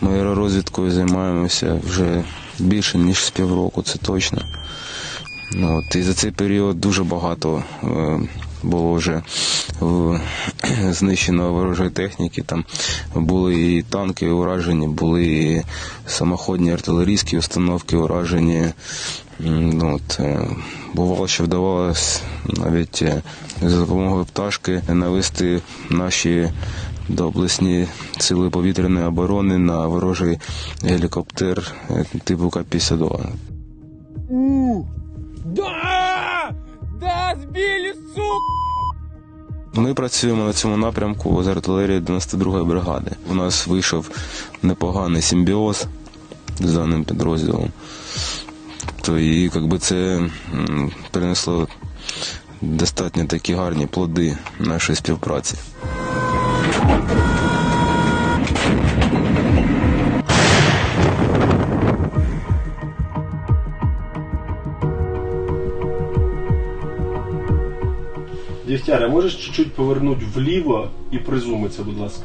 Ми аеророзвідкою займаємося вже більше ніж з півроку, це точно. Ну, от, І за цей період дуже багато е, було вже знищено ворожої техніки. Там були і танки уражені, були і самоходні артилерійські установки уражені. Ну, от, е, Бувало, що вдавалося навіть е, за допомогою пташки навести наші доблесні сили повітряної оборони на ворожий гелікоптер е, типу К-52. У! Да! Да, сбили, сука! Ми працюємо на цьому напрямку з артилерії 92-ї бригади. У нас вийшов непоганий симбіоз з даним підрозділом. То і якби це принесло достатньо такі гарні плоди нашої співпраці. Дігтяре, можеш чуть-чуть повернути вліво і призумитися, будь ласка.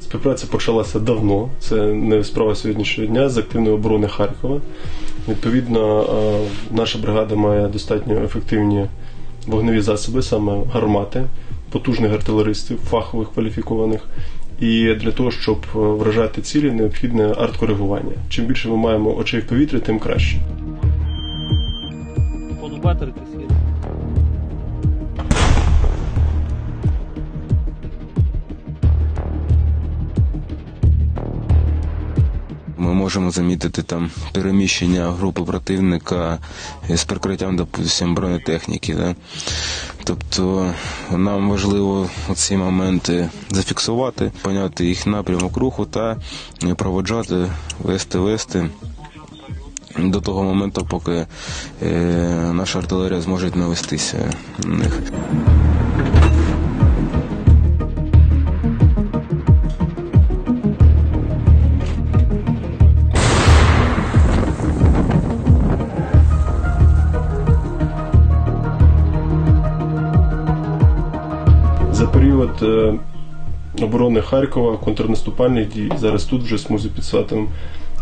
Співпраця почалася давно, це не справа сьогоднішнього дня з активної оборони Харкова. Відповідно, е, наша бригада має достатньо ефективні вогневі засоби, саме гармати, потужних артилеристів, фахових кваліфікованих. І для того, щоб е, вражати цілі, необхідне арт-коригування. Чим більше ми маємо очей в повітрі, тим краще. Полубатери можемо замітити там переміщення групи противника з прикриттям, допустим, бронетехніки. Да? Тобто нам важливо ці моменти зафіксувати, поняти їх напрямок руху та проводжати, вести, вести. До того моменту, поки е, наша артилерія зможе навестися на них. За період е, оборони Харкова, контрнаступальних дій, зараз тут вже смузі під Сватом,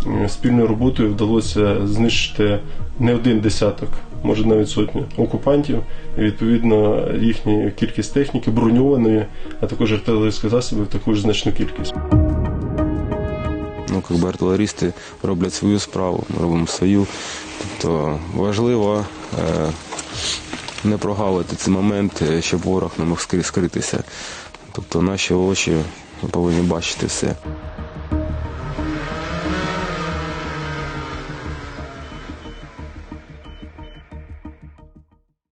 е, спільною роботою вдалося знищити не один десяток, може навіть сотню окупантів. І відповідно їхня кількість техніки броньованої, а також артилерійських засобів також значну кількість. Ну, якби артилерісти роблять свою справу, ми робимо свою. Тобто важливо е, не прогавити цей момент, е, щоб ворог не мог скри- скритися. Тобто наші очі повинні бачити все.